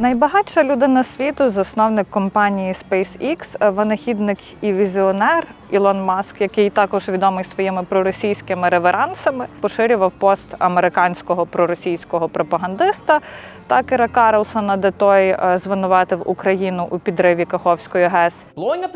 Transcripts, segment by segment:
Найбагатша людина світу, засновник компанії SpaceX, винахідник і візіонер Ілон Маск, який також відомий своїми проросійськими реверансами, поширював пост американського проросійського пропагандиста Такера Карлсона, де той е, звинуватив Україну у підриві Каховської ГЕС.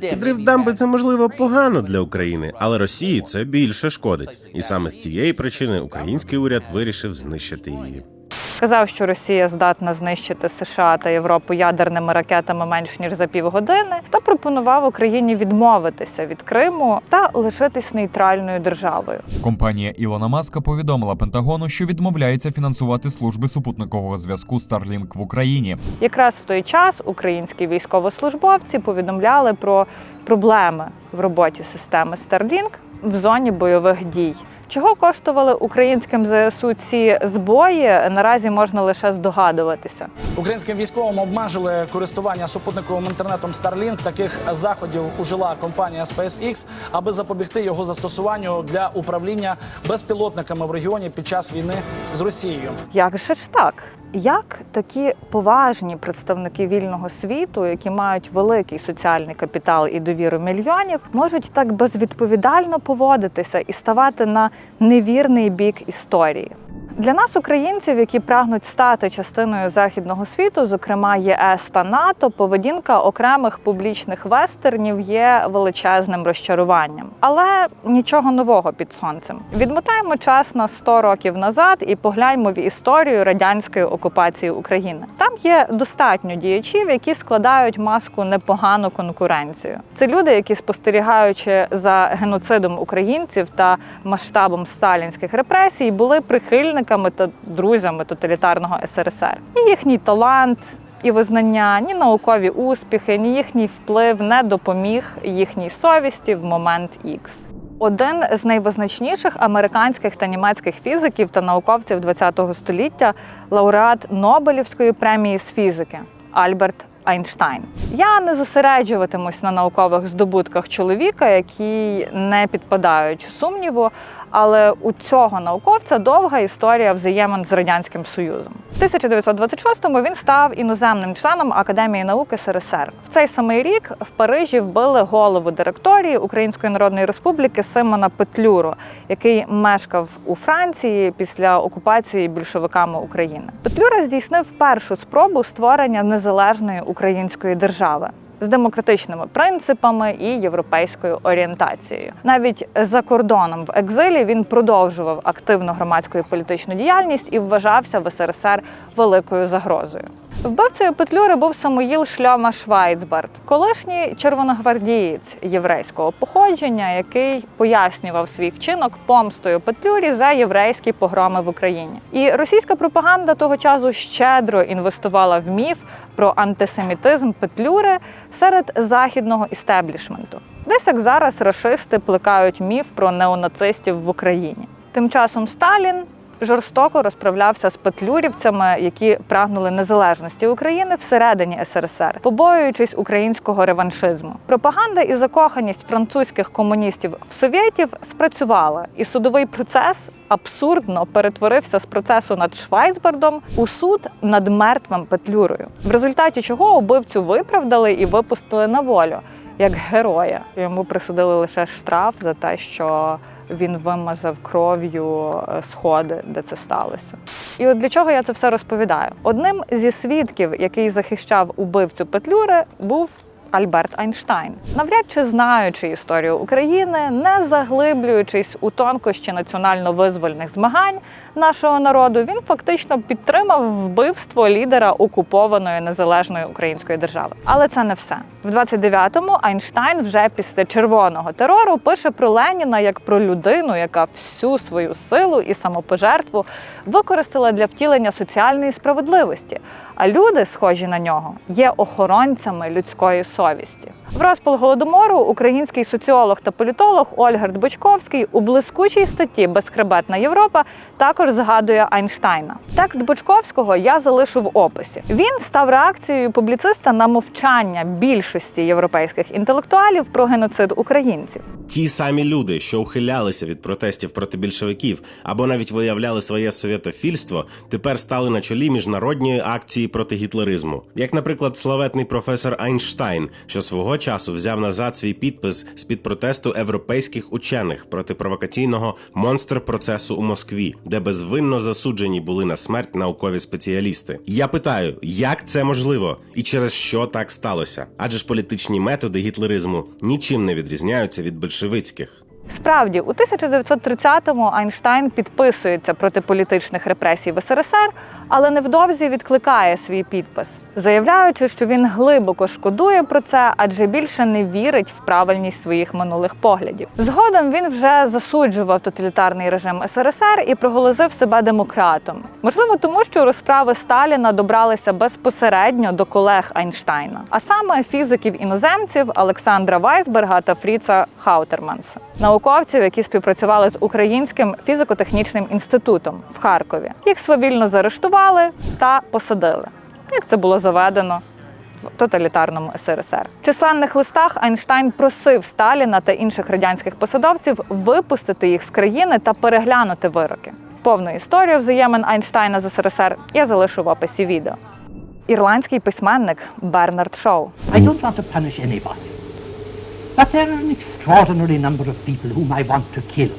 Підрив дамби це можливо погано для України, але Росії це більше шкодить. І саме з цієї причини український уряд вирішив знищити її. Сказав, що Росія здатна знищити США та Європу ядерними ракетами менш ніж за півгодини, та пропонував Україні відмовитися від Криму та лишитись нейтральною державою. Компанія Ілона Маска повідомила Пентагону, що відмовляється фінансувати служби супутникового зв'язку Starlink в Україні. Якраз в той час українські військовослужбовці повідомляли про проблеми в роботі системи Starlink в зоні бойових дій. Чого коштували українським ЗСУ ці збої, наразі можна лише здогадуватися. Українським військовим обмежили користування супутниковим інтернетом Starlink. Таких заходів ужила компанія SpaceX, аби запобігти його застосуванню для управління безпілотниками в регіоні під час війни з Росією. Як же ж так? Як такі поважні представники вільного світу, які мають великий соціальний капітал і довіру мільйонів, можуть так безвідповідально поводитися і ставати на невірний бік історії? Для нас, українців, які прагнуть стати частиною західного світу, зокрема ЄС та НАТО, поведінка окремих публічних вестернів є величезним розчаруванням. Але нічого нового під сонцем. Відмотаємо час на 100 років назад і погляньмо в історію радянської окупації України. Там є достатньо діячів, які складають маску непогану конкуренцію. Це люди, які спостерігаючи за геноцидом українців та масштабом сталінських репресій, були прихильниками та друзями тоталітарного СРСР. І їхній талант. І визнання, ні наукові успіхи, ні їхній вплив не допоміг їхній совісті в момент Ікс. Один з найвизначніших американських та німецьких фізиків та науковців ХХ століття, лауреат Нобелівської премії з фізики Альберт Айнштайн. Я не зосереджуватимусь на наукових здобутках чоловіка, які не підпадають сумніву. Але у цього науковця довга історія взаємин з радянським союзом. В 1926-му він став іноземним членом Академії наук СРСР. В цей самий рік в Парижі вбили голову директорії Української Народної Республіки Симона Петлюру, який мешкав у Франції після окупації більшовиками України. Петлюра здійснив першу спробу створення незалежної української держави з демократичними принципами і європейською орієнтацією. Навіть за кордоном в екзилі він продовжував активну громадську і політичну діяльність і вважався в СРСР великою загрозою. Вбивцею Петлюри був Самуїл Шльома Швайцберт, колишній червоногвардієць єврейського походження, який пояснював свій вчинок помстою Петлюрі за єврейські погроми в Україні. І російська пропаганда того часу щедро інвестувала в міф про антисемітизм Петлюри серед західного істеблішменту. Десь як зараз рашисти плекають міф про неонацистів в Україні. Тим часом Сталін жорстоко розправлявся з петлюрівцями, які прагнули незалежності України всередині СРСР, побоюючись українського реваншизму. Пропаганда і закоханість французьких комуністів в совєтів спрацювала, і судовий процес абсурдно перетворився з процесу над Швайцбердом у суд над мертвим петлюрою, в результаті чого убивцю виправдали і випустили на волю як героя. Йому присудили лише штраф за те, що він вимазав кров'ю е, сходи, де це сталося. І от для чого я це все розповідаю? Одним зі свідків, який захищав убивцю Петлюри, був Альберт Айнштайн, навряд чи знаючи історію України, не заглиблюючись у тонкощі національно-визвольних змагань нашого народу, він фактично підтримав вбивство лідера окупованої незалежної української держави. Але це не все. В 29-му Айнштайн вже після червоного терору пише про Леніна як про людину, яка всю свою силу і самопожертву використала для втілення соціальної справедливості. А люди, схожі на нього, є охоронцями людської совісті. В розпал голодомору український соціолог та політолог Ольгерт Бочковський у блискучій статті Безхребетна Європа також згадує Айнштайна. Текст Бочковського я залишу в описі. Він став реакцією публіциста на мовчання більшості європейських інтелектуалів про геноцид українців. Ті самі люди, що ухилялися від протестів проти більшовиків або навіть виявляли своє совєтофільство, тепер стали на чолі міжнародної акції проти гітлеризму. Як, наприклад, славетний професор Айнштайн, що свого часу взяв назад свій підпис з під протесту європейських учених проти провокаційного монстр процесу у Москві, де безвинно засуджені були на смерть наукові спеціалісти. Я питаю, як це можливо і через що так сталося? Адже ж політичні методи гітлеризму нічим не відрізняються від большевицьких. Справді, у 1930-му Айнштайн підписується проти політичних репресій в СРСР, але невдовзі відкликає свій підпис, заявляючи, що він глибоко шкодує про це, адже більше не вірить в правильність своїх минулих поглядів. Згодом він вже засуджував тоталітарний режим СРСР і проголосив себе демократом. Можливо, тому що розправи Сталіна добралися безпосередньо до колег Айнштайна, а саме фізиків іноземців Олександра Вайсберга та Фріца Хаутерманса, науковців, які співпрацювали з українським фізико-технічним інститутом в Харкові. Їх свавільно заарештували та посадили, як це було заведено в тоталітарному СРСР. В численних листах Айнштайн просив Сталіна та інших радянських посадовців випустити їх з країни та переглянути вироки. Повну історію взаємин Айнштайна з СРСР я залишу в описі відео. Ірландський письменник Бернард Шоу. I don't want to punish anybody. But there are an extraordinary number of people whom I want to kill.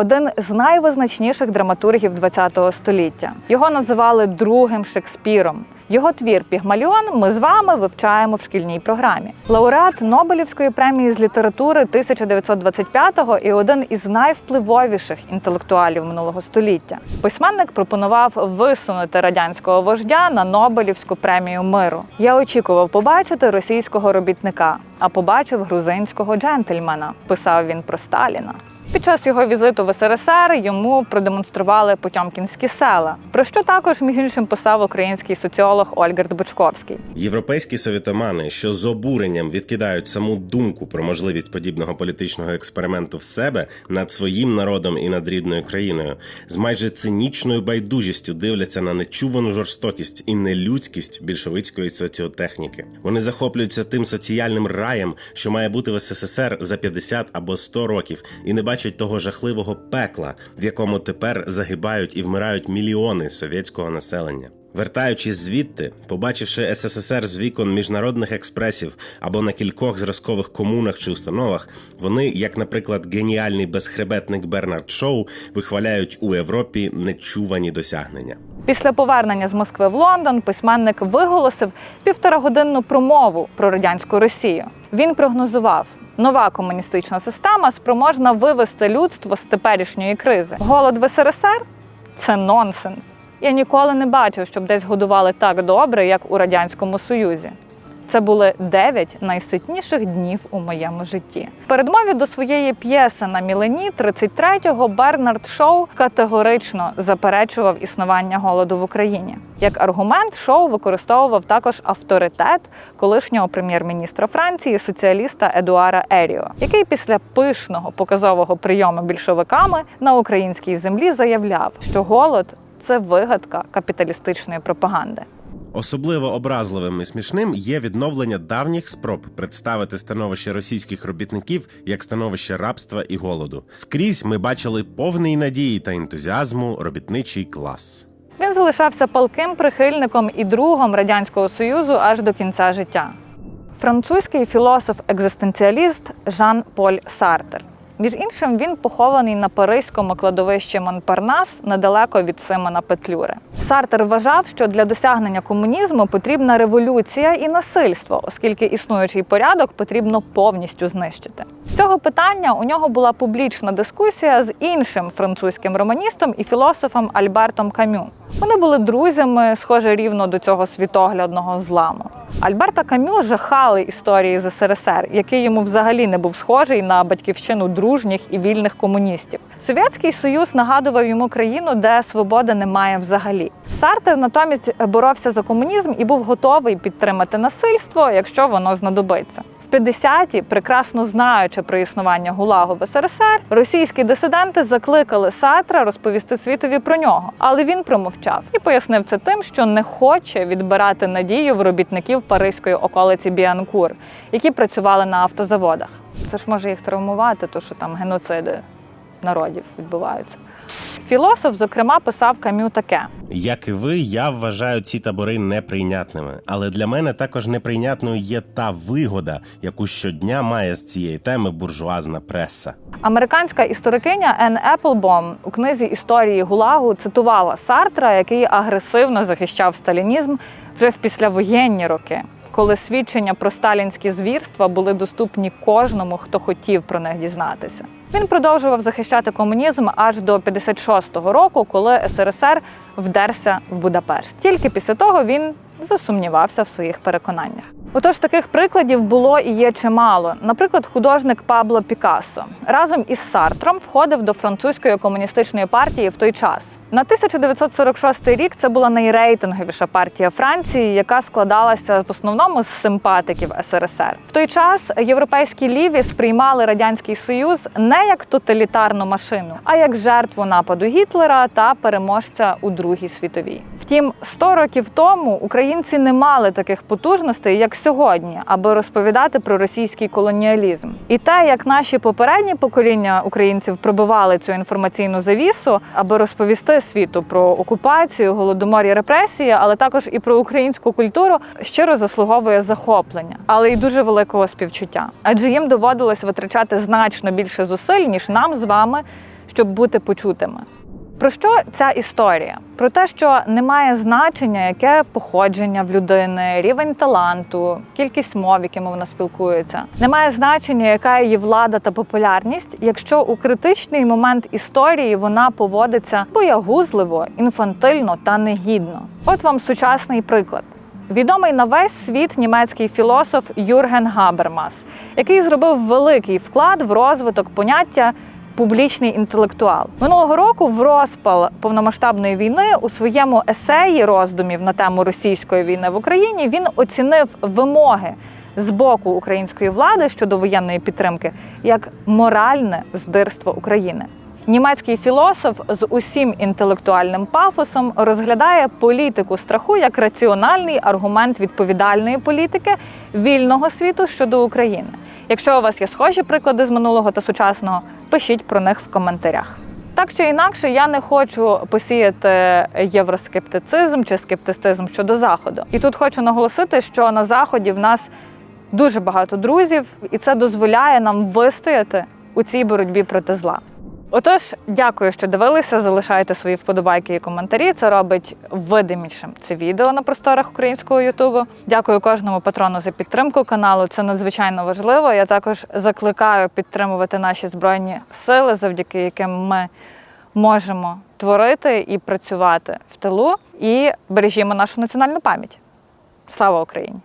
Один з найвизначніших драматургів ХХ століття. Його називали другим Шекспіром. Його твір Пігмаліон ми з вами вивчаємо в шкільній програмі. Лауреат Нобелівської премії з літератури 1925-го і один із найвпливовіших інтелектуалів минулого століття. Письменник пропонував висунути радянського вождя на Нобелівську премію миру. Я очікував побачити російського робітника, а побачив грузинського джентльмена. Писав він про Сталіна. Під час його візиту в СРСР йому продемонстрували потьомкінські села, про що також між іншим писав український соціолог Ольгерт Бочковський. Європейські совітомани, що з обуренням відкидають саму думку про можливість подібного політичного експерименту в себе над своїм народом і над рідною країною, з майже цинічною байдужістю дивляться на нечувану жорстокість і нелюдськість більшовицької соціотехніки. Вони захоплюються тим соціальним раєм, що має бути в СССР за 50 або 100 років, і не бачать того жахливого пекла, в якому тепер загибають і вмирають мільйони совєтського населення. Вертаючись звідти, побачивши СССР з вікон міжнародних експресів або на кількох зразкових комунах чи установах, вони, як, наприклад, геніальний безхребетник Бернард Шоу, вихваляють у Європі нечувані досягнення. Після повернення з Москви в Лондон письменник виголосив півторагодинну промову про радянську Росію. Він прогнозував. Нова комуністична система спроможна вивести людство з теперішньої кризи. Голод в СРСР це нонсенс. Я ніколи не бачив, щоб десь годували так добре, як у радянському Союзі. Це були дев'ять найситніших днів у моєму житті. В передмові до своєї п'єси на Мілені 33-го Бернард Шоу категорично заперечував існування голоду в Україні. Як аргумент, шоу використовував також авторитет колишнього прем'єр-міністра Франції, соціаліста Едуара Еріо, який після пишного показового прийому більшовиками на українській землі заявляв, що голод це вигадка капіталістичної пропаганди. Особливо образливим і смішним є відновлення давніх спроб представити становище російських робітників як становище рабства і голоду. Скрізь ми бачили повний надії та ентузіазму робітничий клас. Він залишався палким прихильником і другом радянського союзу аж до кінця життя. Французький філософ-екзистенціаліст Жан Поль Сартер. Між іншим, він похований на паризькому кладовищі Монпарнас недалеко від Симона Петлюри. Сартер вважав, що для досягнення комунізму потрібна революція і насильство, оскільки існуючий порядок потрібно повністю знищити. З цього питання у нього була публічна дискусія з іншим французьким романістом і філософом Альбертом Камю. Вони були друзями, схоже рівно до цього світоглядного зламу. Альберта Камю жахали історії з СРСР, який йому взагалі не був схожий на батьківщину дружніх і вільних комуністів. Совєтський Союз нагадував йому країну, де свободи немає взагалі. Сартер натомість боровся за комунізм і був готовий підтримати насильство, якщо воно знадобиться. В В 50-ті, прекрасно знаючи про існування ГУЛАГу в СРСР, російські дисиденти закликали Сартра розповісти світові про нього, але він промовчав і пояснив це тим, що не хоче відбирати надію в робітників паризької околиці Біанкур, які працювали на автозаводах. Це ж може їх травмувати, то що там геноциди народів відбуваються. Філософ, зокрема, писав Кам'ю таке: Як і ви, я вважаю ці табори неприйнятними. Але для мене також неприйнятною є та вигода, яку щодня має з цієї теми буржуазна преса. Американська історикиня Енн Еплбом у книзі історії Гулагу цитувала Сартра, який агресивно захищав сталінізм вже в післявоєнні роки, коли свідчення про сталінські звірства були доступні кожному, хто хотів про них дізнатися. Він продовжував захищати комунізм аж до 56-го року, коли СРСР вдерся в Будапешт. Тільки після того він засумнівався в своїх переконаннях. Отож, таких прикладів було і є чимало. Наприклад, художник Пабло Пікассо разом із Сартром входив до французької комуністичної партії в той час. На 1946 рік це була найрейтинговіша партія Франції, яка складалася в основному з симпатиків СРСР. В той час європейські ліві сприймали радянський союз не як тоталітарну машину, а як жертву нападу Гітлера та переможця у Другій світовій. Втім, 100 років тому українці не мали таких потужностей, як сьогодні, аби розповідати про російський колоніалізм. І те, як наші попередні покоління українців пробивали цю інформаційну завісу, аби розповісти світу про окупацію, голодомор і репресії, але також і про українську культуру, щиро заслуговує захоплення, але й дуже великого співчуття. Адже їм доводилось витрачати значно більше зусиль ніж нам з вами, щоб бути почутими. Про що ця історія? Про те, що немає значення, яке походження в людини, рівень таланту, кількість мов, якими вона спілкується. Немає значення, яка її влада та популярність, якщо у критичний момент історії вона поводиться боягузливо, інфантильно та негідно. От вам сучасний приклад. Відомий на весь світ німецький філософ Юрген Габермас, який зробив великий вклад в розвиток поняття публічний інтелектуал. Минулого року в розпал повномасштабної війни у своєму есеї роздумів на тему російської війни в Україні він оцінив вимоги з боку української влади щодо воєнної підтримки як моральне здирство України. Німецький філософ з усім інтелектуальним пафосом розглядає політику страху як раціональний аргумент відповідальної політики вільного світу щодо України. Якщо у вас є схожі приклади з минулого та сучасного, пишіть про них в коментарях. Так чи інакше, я не хочу посіяти євроскептицизм чи скептицизм щодо заходу. І тут хочу наголосити, що на заході в нас дуже багато друзів, і це дозволяє нам вистояти у цій боротьбі проти зла. Отож, дякую, що дивилися. Залишайте свої вподобайки і коментарі. Це робить видимішим це відео на просторах українського Ютубу. Дякую кожному патрону за підтримку каналу. Це надзвичайно важливо. Я також закликаю підтримувати наші збройні сили, завдяки яким ми можемо творити і працювати в тилу. І бережімо нашу національну пам'ять. Слава Україні!